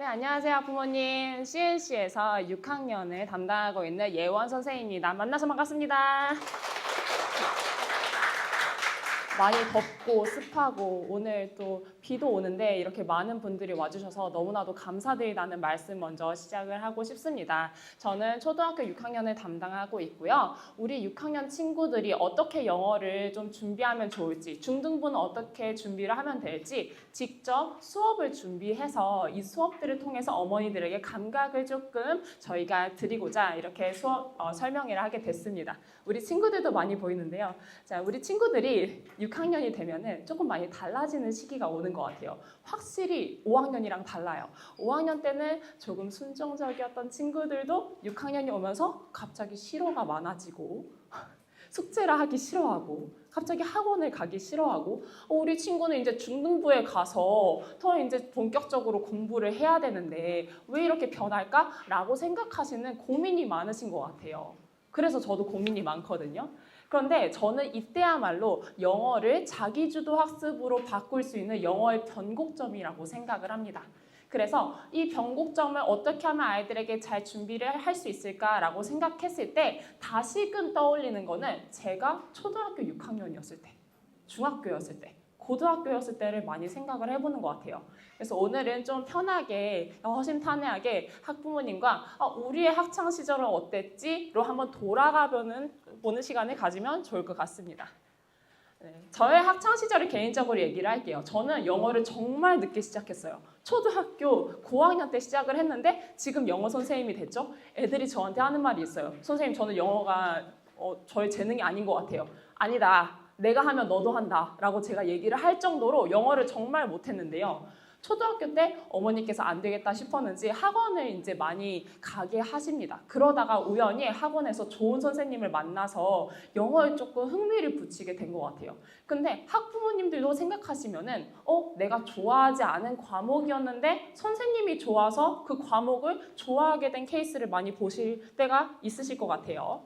네, 안녕하세요, 부모님. CNC에서 6학년을 담당하고 있는 예원 선생입니다. 만나서 반갑습니다. 많이 덥고 습하고 오늘 또 비도 오는데 이렇게 많은 분들이 와주셔서 너무나도 감사드리다는 말씀 먼저 시작을 하고 싶습니다. 저는 초등학교 6학년을 담당하고 있고요. 우리 6학년 친구들이 어떻게 영어를 좀 준비하면 좋을지, 중등부는 어떻게 준비를 하면 될지 직접 수업을 준비해서 이 수업들을 통해서 어머니들에게 감각을 조금 저희가 드리고자 이렇게 수업 어, 설명회를 하게 됐습니다. 우리 친구들도 많이 보이는데요. 자, 우리 친구들이 6학년이 되면은 조금 많이 달라지는 시기가 오는 것 같아요. 확실히 5학년이랑 달라요. 5학년 때는 조금 순종적이었던 친구들도 6학년이 오면서 갑자기 싫어가 많아지고 숙제를 하기 싫어하고 갑자기 학원을 가기 싫어하고 어, 우리 친구는 이제 중등부에 가서 더 이제 본격적으로 공부를 해야 되는데 왜 이렇게 변할까라고 생각하시는 고민이 많으신 것 같아요. 그래서 저도 고민이 많거든요. 그런데 저는 이때야말로 영어를 자기주도 학습으로 바꿀 수 있는 영어의 변곡점이라고 생각을 합니다. 그래서 이 변곡점을 어떻게 하면 아이들에게 잘 준비를 할 수 있을까라고 생각했을 때 다시금 떠올리는 거는 제가 초등학교 6학년이었을 때, 중학교였을 때, 고등학교였을 때를 많이 생각을 해보는 것 같아요. 그래서 오늘은 좀 편하게 허심탄회하게 학부모님과 아, 우리의 학창 시절은 어땠지?로 한번 돌아가보는 보는 시간을 가지면 좋을 것 같습니다. 네, 저의 학창 시절을 개인적으로 얘기를 할게요. 저는 영어를 정말 늦게 시작했어요. 초등학교 고학년 때 시작을 했는데 지금 영어 선생님이 됐죠. 애들이 저한테 하는 말이 있어요. 선생님 저는 영어가 어, 저의 재능이 아닌 것 같아요. 아니다. 내가 하면 너도 한다. 라고 제가 얘기를 할 정도로 영어를 정말 못했는데요. 초등학교 때 어머니께서 안 되겠다 싶었는지 학원을 이제 많이 가게 하십니다. 그러다가 우연히 학원에서 좋은 선생님을 만나서 영어에 조금 흥미를 붙이게 된 것 같아요. 근데 학부모님들도 생각하시면은 어 내가 좋아하지 않은 과목이었는데 선생님이 좋아서 그 과목을 좋아하게 된 케이스를 많이 보실 때가 있으실 것 같아요.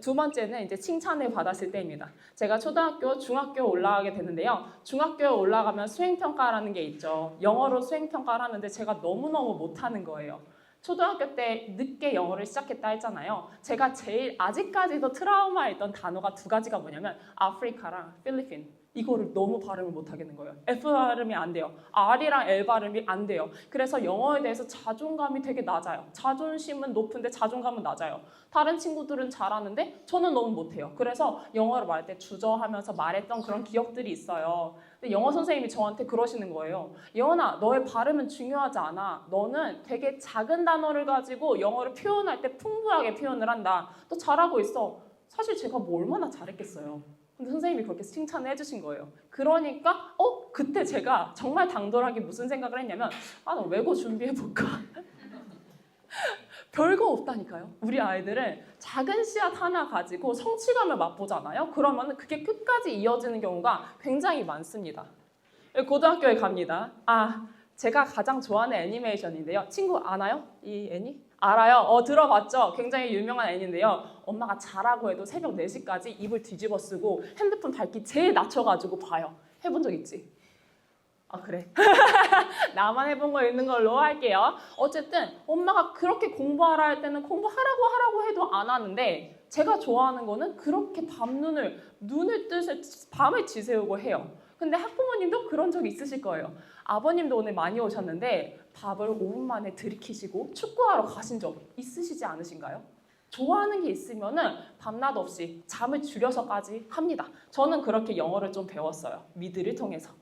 두 번째는 이제 칭찬을 받았을 때입니다. 제가 초등학교, 중학교 올라가게 되는데요. 중학교에 올라가면 수행평가라는 게 있죠. 영어로 수행평가를 하는데 제가 너무너무 못하는 거예요. 초등학교 때 늦게 영어를 시작했다 했잖아요. 제가 제일 아직까지도 트라우마였던 단어가 두 가지가 뭐냐면 아프리카랑 필리핀. 이거를 너무 발음을 못 하겠는 거예요. F 발음이 안 돼요. R이랑 L 발음이 안 돼요. 그래서 영어에 대해서 자존감이 되게 낮아요. 자존심은 높은데 자존감은 낮아요. 다른 친구들은 잘하는데 저는 너무 못해요. 그래서 영어를 말할 때 주저하면서 말했던 그런 기억들이 있어요. 근데 영어 선생님이 저한테 그러시는 거예요. 예원아, 너의 발음은 중요하지 않아. 너는 되게 작은 단어를 가지고 영어를 표현할 때 풍부하게 표현을 한다. 너 잘하고 있어. 사실 제가 뭐 얼마나 잘했겠어요. 근데 선생님이 그렇게 칭찬을 해주신 거예요. 그러니까 어 그때 제가 정말 당돌하게 무슨 생각을 했냐면 아 나 외고 준비해 볼까. 별거 없다니까요. 우리 아이들은 작은 씨앗 하나 가지고 성취감을 맛보잖아요. 그러면 그게 끝까지 이어지는 경우가 굉장히 많습니다. 고등학교에 갑니다. 아, 제가 가장 좋아하는 애니메이션인데요. 친구 아나요? 이 애니? 알아요. 어, 들어봤죠? 굉장히 유명한 애니인데요. 엄마가 자라고 해도 새벽 4시까지 입을 뒤집어 쓰고 핸드폰 밝기 제일 낮춰가지고 봐요. 해본 적 있지? 아, 그래. 나만 해본 거 있는 걸로 할게요. 어쨌든 엄마가 그렇게 공부하라 할 때는 공부하라고 하라고 해도 안 하는데 제가 좋아하는 거는 그렇게 밤눈을 눈을 뜨서 밤을 지새우고 해요. 근데 학부모님도 그런 적 있으실 거예요. 아버님도 오늘 많이 오셨는데 밥을 5분 만에 들이키시고 축구하러 가신 적 있으시지 않으신가요? 좋아하는 게 있으면은 밤낮 없이 잠을 줄여서까지 합니다. 저는 그렇게 영어를 좀 배웠어요. 미드를 통해서.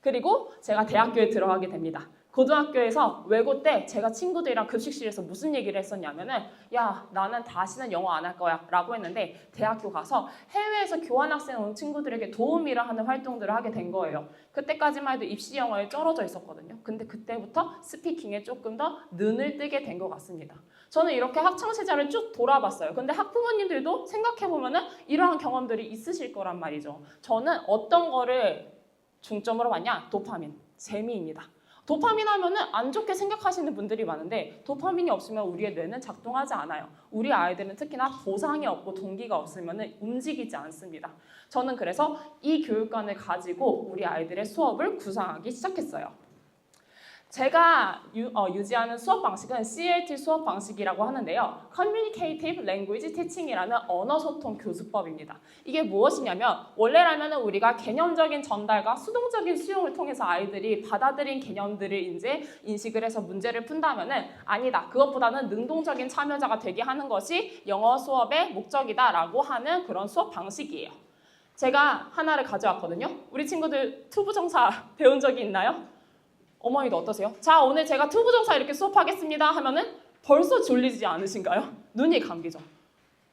그리고 제가 대학교에 들어가게 됩니다. 고등학교에서 외고 때 제가 친구들이랑 급식실에서 무슨 얘기를 했었냐면은 야 나는 다시는 영어 안 할 거야. 라고 했는데 대학교 가서 해외에서 교환학생 온 친구들에게 도움이라 하는 활동들을 하게 된 거예요. 그때까지만 해도 입시 영어에 쩔어져 있었거든요. 근데 그때부터 스피킹에 조금 더 눈을 뜨게 된 것 같습니다. 저는 이렇게 학창시절을 쭉 돌아봤어요. 근데 학부모님들도 생각해보면은 이러한 경험들이 있으실 거란 말이죠. 저는 어떤 거를 중점으로 봤냐? 도파민. 재미입니다 도파민 하면은 안 좋게 생각하시는 분들이 많은데 도파민이 없으면 우리의 뇌는 작동하지 않아요. 우리 아이들은 특히나 보상이 없고 동기가 없으면 움직이지 않습니다. 저는 그래서 이 교육관을 가지고 우리 아이들의 수업을 구상하기 시작했어요. 제가 유, 지하는 수업 방식은 CLT 수업 방식이라고 하는데요. Communicative Language Teaching이라는 언어 소통 교수법입니다. 이게 무엇이냐면 원래라면 우리가 개념적인 전달과 수동적인 수용을 통해서 아이들이 받아들인 개념들을 이제 인식을 해서 문제를 푼다면 은 아니다. 그것보다는 능동적인 참여자가 되게 하는 것이 영어 수업의 목적이다라고 하는 그런 수업 방식이에요. 제가 하나를 가져왔거든요. 우리 친구들 투부정사 배운 적이 있나요? 어머니도 어떠세요? 자, 오늘 제가 투부정사 이렇게 수업하겠습니다 하면은 벌써 졸리지 않으신가요? 눈이 감기죠.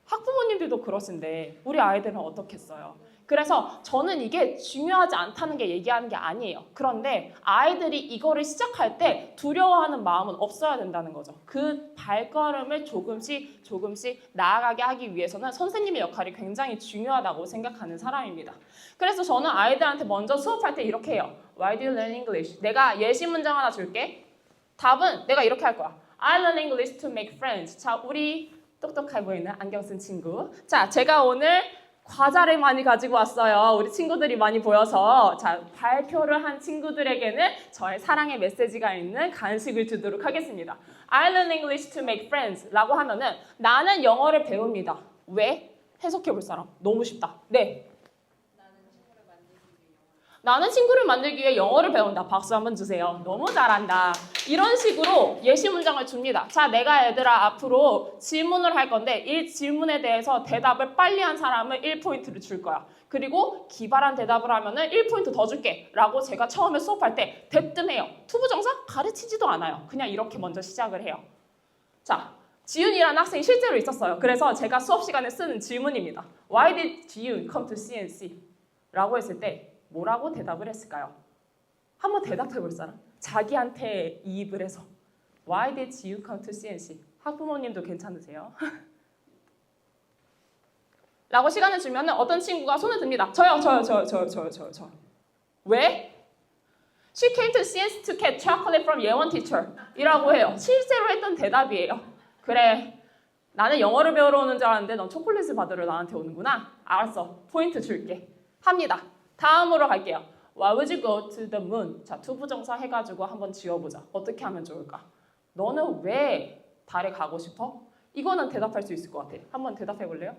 학부모님들도 그러신데 우리 아이들은 어떻겠어요? 그래서 저는 이게 중요하지 않다는 게 얘기하는 게 아니에요. 그런데 아이들이 이거를 시작할 때 두려워하는 마음은 없어야 된다는 거죠. 그 발걸음을 조금씩 조금씩 나아가게 하기 위해서는 선생님의 역할이 굉장히 중요하다고 생각하는 사람입니다. 그래서 저는 아이들한테 먼저 수업할 때 이렇게 해요. Why do you learn English? 내가 예시 문장 하나 줄게. 답은 내가 이렇게 할 거야. I learn English to make friends. 자, 우리 똑똑해 보이는 안경 쓴 친구. 자, 제가 오늘 과자를 많이 가지고 왔어요. 우리 친구들이 많이 보여서 자 발표를 한 친구들에게는 저의 사랑의 메시지가 있는 간식을 주도록 하겠습니다. I learn English to make friends라고 하면은 나는 영어를 배웁니다. 왜? 해석해 볼 사람. 너무 쉽다. 네. 나는 친구를 만들기 위해 영어를 배운다. 박수 한번 주세요. 너무 잘한다. 이런 식으로 예시 문장을 줍니다. 자, 내가 얘들아 앞으로 질문을 할 건데 이 질문에 대해서 대답을 빨리 한 사람은 1포인트를 줄 거야. 그리고 기발한 대답을 하면은 1포인트 더 줄게. 라고 제가 처음에 수업할 때 대뜸해요. 투부정사 가르치지도 않아요. 그냥 이렇게 먼저 시작을 해요. 자, 지윤이라는 학생이 실제로 있었어요. 그래서 제가 수업 시간에 쓰는 질문입니다. Why did 지윤 come to CNC? 라고 했을 때 뭐라고 대답을 했을까요? 한번 대답해 볼 사람. 자기한테 이입을 해서 Why did you come to CNC? 학부모님도 괜찮으세요? 라고 시간을 주면 어떤 친구가 손을 듭니다. 저요, 저요, 저요, 저요, 저요, 저요, 저. 왜? She came to CNC to get chocolate from 예원 teacher. 이라고 해요. 실제로 했던 대답이에요. 그래. 나는 영어를 배우러 오는 줄 알았는데 넌 초콜릿을 받으러 나한테 오는구나. 알았어. 포인트 줄게. 합니다. 다음으로 갈게요. Why would you go to the moon? 자, 투부정사 해가지고 한번 지어보자. 어떻게 하면 좋을까? 너는 왜 달에 가고 싶어? 이거는 대답할 수 있을 것 같아. 한번 대답해 볼래요?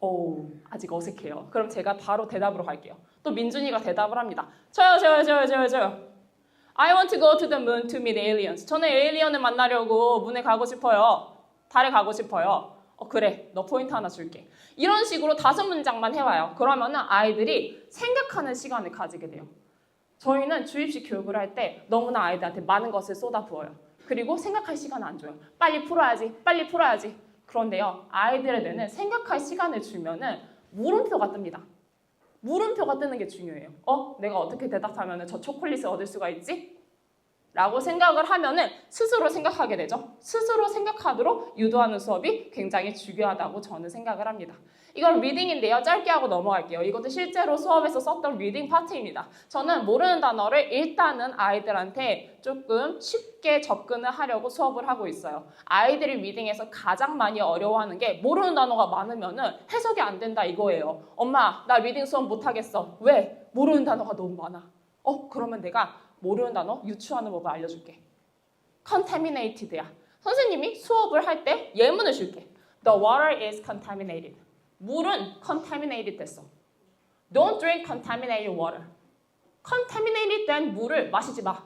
오, 아직 어색해요. 그럼 제가 바로 대답으로 갈게요. 또 민준이가 대답을 합니다. 저요, 저요, 저요, 저요, 저요. I want to go to the moon to meet aliens. 저는 에일리언을 만나려고 문에 가고 싶어요. 달에 가고 싶어요. 어, 그래. 너 포인트 하나 줄게. 이런 식으로 다섯 문장만 해와요. 그러면은 아이들이 생각하는 시간을 가지게 돼요. 저희는 주입식 교육을 할 때 너무나 아이들한테 많은 것을 쏟아부어요. 그리고 생각할 시간 안 줘요. 빨리 풀어야지, 빨리 풀어야지. 그런데요, 아이들의 뇌는 생각할 시간을 주면은 물음표가 뜹니다. 물음표가 뜨는 게 중요해요. 어? 내가 어떻게 대답하면 저 초콜릿을 얻을 수가 있지? 라고 생각을 하면은 스스로 생각하게 되죠. 스스로 생각하도록 유도하는 수업이 굉장히 중요하다고 저는 생각을 합니다. 이건 리딩인데요. 짧게 하고 넘어갈게요. 이것도 실제로 수업에서 썼던 리딩 파트입니다. 저는 모르는 단어를 일단은 아이들한테 조금 쉽게 접근을 하려고 수업을 하고 있어요. 아이들이 리딩에서 가장 많이 어려워하는 게 모르는 단어가 많으면은 해석이 안 된다 이거예요. 엄마, 나 리딩 수업 못 하겠어. 왜? 모르는 단어가 너무 많아. 어, 그러면 내가 모르는 단어 유추하는 법을 알려줄게. contaminated야. 선생님이 수업을 할 때 예문을 줄게. The water is contaminated. 물은 contaminated 됐어. Don't drink contaminated water. contaminated 된 물을 마시지 마.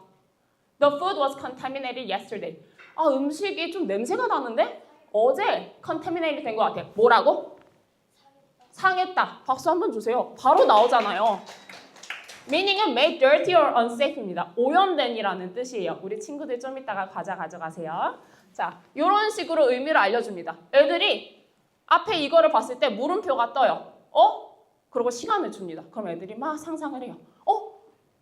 The food was contaminated yesterday. 아, 음식이 좀 냄새가 나는데? 어제 contaminated 된 것 같아. 뭐라고? 상했다. 박수 한번 주세요. 바로 나오잖아요. Meaning은 made dirty or unsafe입니다. 오염된이라는 뜻이에요. 우리 친구들 좀 이따가 과자 가져가세요. 자, 이런 식으로 의미를 알려줍니다. 애들이 앞에 이거를 봤을 때 물음표가 떠요. 어? 그리고 시간을 줍니다. 그럼 애들이 막 상상을 해요. 어?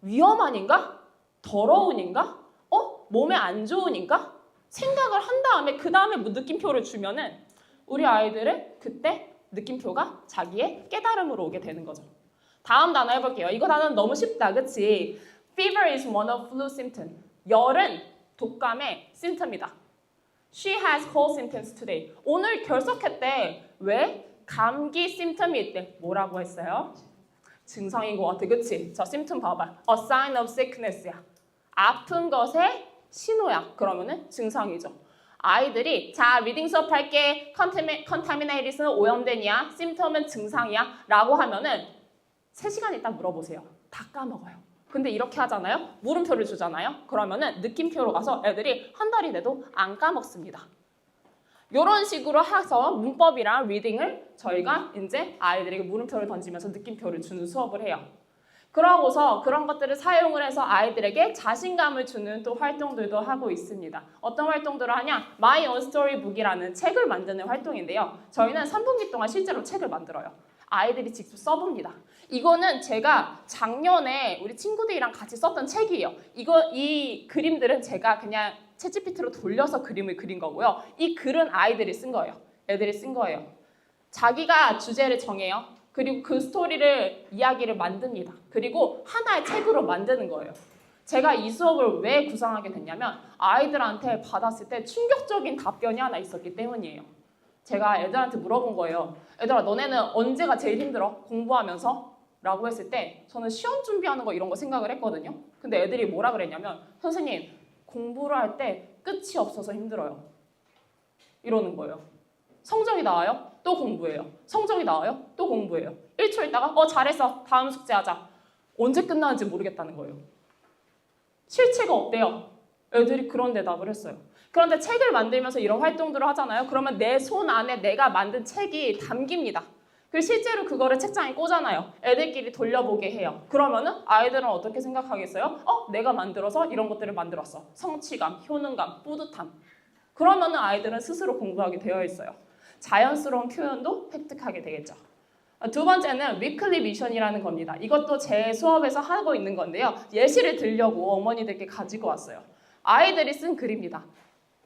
위험한인가? 더러운인가? 어? 몸에 안 좋은인가? 생각을 한 다음에 그 다음에 느낌표를 주면은 우리 아이들은 그때 느낌표가 자기의 깨달음으로 오게 되는 거죠. 다음 단어 해볼게요. 이거 단어는 너무 쉽다, 그치? Fever is one of flu symptoms. 열은 독감의 심텀이다. She has cold symptoms today. 오늘 결석했대. 왜? 감기 심텀이 있대. 뭐라고 했어요? 증상인 것 같아, 그치? 저 심튼 봐봐. A sign of sickness야. 아픈 것의 신호야. 그러면은 증상이죠. 아이들이 자 리딩 수업 할게 컨타미네이리스는 오염된이야 심텀은 증상이야 라고 하면은 3시간 있다 물어보세요 다 까먹어요 근데 이렇게 하잖아요 물음표를 주잖아요 그러면은 느낌표로 가서 애들이 한 달이 돼도 안 까먹습니다 이런 식으로 해서 문법이랑 리딩을 저희가 이제 아이들에게 물음표를 던지면서 느낌표를 주는 수업을 해요 그러고서 그런 것들을 사용을 해서 아이들에게 자신감을 주는 또 활동들도 하고 있습니다. 어떤 활동들을 하냐? My Own Storybook이라는 책을 만드는 활동인데요. 저희는 3분기 동안 실제로 책을 만들어요. 아이들이 직접 써봅니다. 이거는 제가 작년에 우리 친구들이랑 같이 썼던 책이에요. 이거 이 그림들은 제가 그냥 채찌피트로 돌려서 그림을 그린 거고요. 이 글은 아이들이 쓴 거예요. 애들이 쓴 거예요. 자기가 주제를 정해요. 그리고 그 스토리를 이야기를 만듭니다. 그리고 하나의 책으로 만드는 거예요. 제가 이 수업을 왜 구상하게 됐냐면 아이들한테 받았을 때 충격적인 답변이 하나 있었기 때문이에요. 제가 애들한테 물어본 거예요. 애들아 너네는 언제가 제일 힘들어? 공부하면서? 라고 했을 때 저는 시험 준비하는 거 이런 거 생각을 했거든요. 근데 애들이 뭐라 그랬냐면 선생님 공부를 할 때 끝이 없어서 힘들어요. 이러는 거예요. 성적이 나와요? 또 공부해요. 성적이 나와요? 또 공부해요. 1초 있다가 어 잘했어. 다음 숙제하자. 언제 끝나는지 모르겠다는 거예요. 실체가 없대요. 애들이 그런 대답을 했어요. 그런데 책을 만들면서 이런 활동들을 하잖아요. 그러면 내 손 안에 내가 만든 책이 담깁니다. 그리고 실제로 그거를 책장에 꽂아놔요. 애들끼리 돌려보게 해요. 그러면은 아이들은 어떻게 생각하겠어요? 어, 내가 만들어서 이런 것들을 만들었어. 성취감, 효능감, 뿌듯함. 그러면은 아이들은 스스로 공부하게 되어 있어요. 자연스러운 표현도 획득하게 되겠죠. 두 번째는 위클리 미션이라는 겁니다. 이것도 제 수업에서 하고 있는 건데요. 예시를 들려고 어머니들께 가지고 왔어요. 아이들이 쓴 글입니다.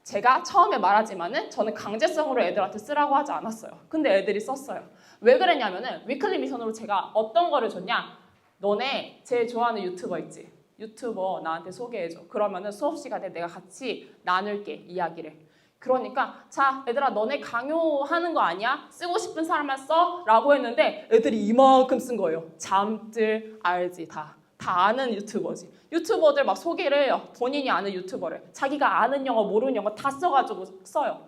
제가 처음에 말하지만은 저는 강제성으로 애들한테 쓰라고 하지 않았어요. 근데 애들이 썼어요. 왜 그랬냐면은 위클리 미션으로 제가 어떤 거를 줬냐? 너네 제일 좋아하는 유튜버 있지? 유튜버 나한테 소개해줘. 그러면은 수업 시간에 내가 같이 나눌게 이야기를. 그러니까 자 얘들아 너네 강요하는 거 아니야? 쓰고 싶은 사람만 써? 라고 했는데 애들이 이만큼 쓴 거예요. 잠들 알지 다. 다 아는 유튜버지. 유튜버들 막 소개를 해요. 본인이 아는 유튜버를. 자기가 아는 영어 모르는 영어 다 써가지고 써요.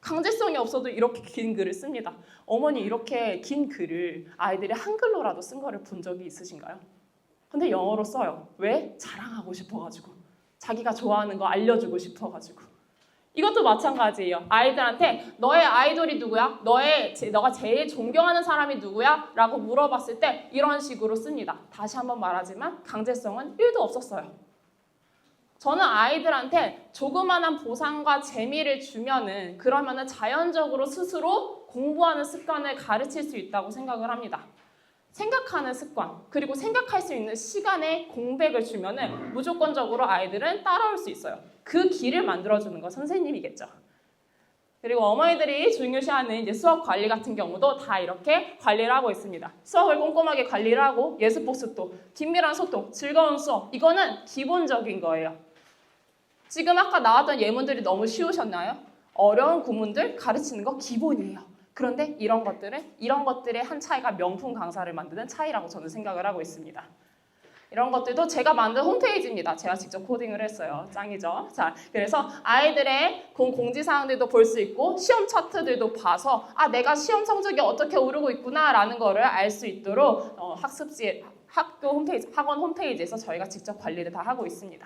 강제성이 없어도 이렇게 긴 글을 씁니다. 어머니 이렇게 긴 글을 아이들이 한글로라도 쓴 거를 본 적이 있으신가요? 근데 영어로 써요. 왜? 자랑하고 싶어가지고. 자기가 좋아하는 거 알려주고 싶어가지고. 이것도 마찬가지예요. 아이들한테 너의 아이돌이 누구야? 너의 제, 너가 제일 존경하는 사람이 누구야? 라고 물어봤을 때 이런 식으로 씁니다. 다시 한번 말하지만 강제성은 1도 없었어요. 저는 아이들한테 조그마한 보상과 재미를 주면은 그러면은 자연적으로 스스로 공부하는 습관을 가르칠 수 있다고 생각을 합니다. 생각하는 습관 그리고 생각할 수 있는 시간에 공백을 주면은 무조건적으로 아이들은 따라올 수 있어요. 그 길을 만들어주는 건 선생님이겠죠. 그리고 어머니들이 중요시하는 이제 수업 관리 같은 경우도 다 이렇게 관리를 하고 있습니다. 수업을 꼼꼼하게 관리를 하고 예습 복습도, 긴밀한 소통, 즐거운 수업 이거는 기본적인 거예요. 지금 아까 나왔던 예문들이 너무 쉬우셨나요? 어려운 구문들 가르치는 거 기본이에요. 그런데 이런 것들은 이런 것들의 한 차이가 명품 강사를 만드는 차이라고 저는 생각을 하고 있습니다. 이런 것들도 제가 만든 홈페이지입니다. 제가 직접 코딩을 했어요. 짱이죠? 자, 그래서 아이들의 공, 공지사항들도 볼 수 있고 시험 차트들도 봐서 아, 내가 시험 성적이 어떻게 오르고 있구나라는 거를 알 수 있도록 어, 학습지, 학교 홈페이지, 학원 홈페이지에서 저희가 직접 관리를 다 하고 있습니다.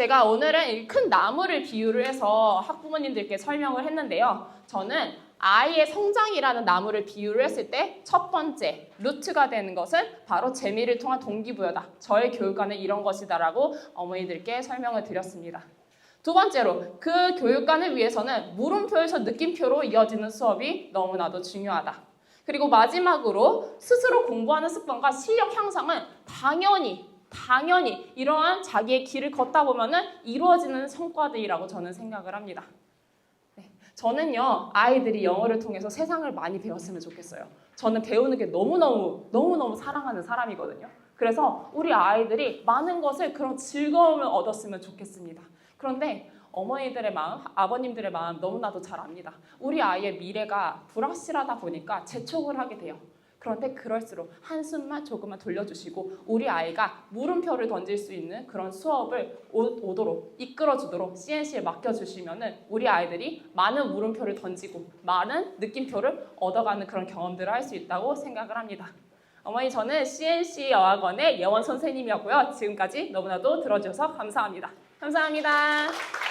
네. 제가 오늘은 이 큰 나무를 비유를 해서 학부모님들께 설명을 했는데요. 저는 아이의 성장이라는 나무를 비유를 했을 때 첫 번째 루트가 되는 것은 바로 재미를 통한 동기부여다. 저의 교육관은 이런 것이다라고 어머니들께 설명을 드렸습니다. 두 번째로 그 교육관을 위해서는 물음표에서 느낌표로 이어지는 수업이 너무나도 중요하다. 그리고 마지막으로 스스로 공부하는 습관과 실력 향상은 당연히 당연히 이러한 자기의 길을 걷다 보면은 이루어지는 성과들이라고 저는 생각을 합니다. 네, 저는요 아이들이 영어를 통해서 세상을 많이 배웠으면 좋겠어요. 저는 배우는 게 너무너무 너무너무 사랑하는 사람이거든요. 그래서 우리 아이들이 많은 것을 그런 즐거움을 얻었으면 좋겠습니다. 그런데 어머니들의 마음, 아버님들의 마음 너무나도 잘 압니다. 우리 아이의 미래가 불확실하다 보니까 재촉을 하게 돼요. 그런데 그럴수록 한숨만 조금만 돌려주시고 우리 아이가 물음표를 던질 수 있는 그런 수업을 오, 오도록 이끌어주도록 CNC에 맡겨주시면은 우리 아이들이 많은 물음표를 던지고 많은 느낌표를 얻어가는 그런 경험들을 할 수 있다고 생각을 합니다. 어머니 저는 CNC 여학원의 예원 선생님이었고요. 지금까지 너무나도 들어주셔서 감사합니다. 감사합니다.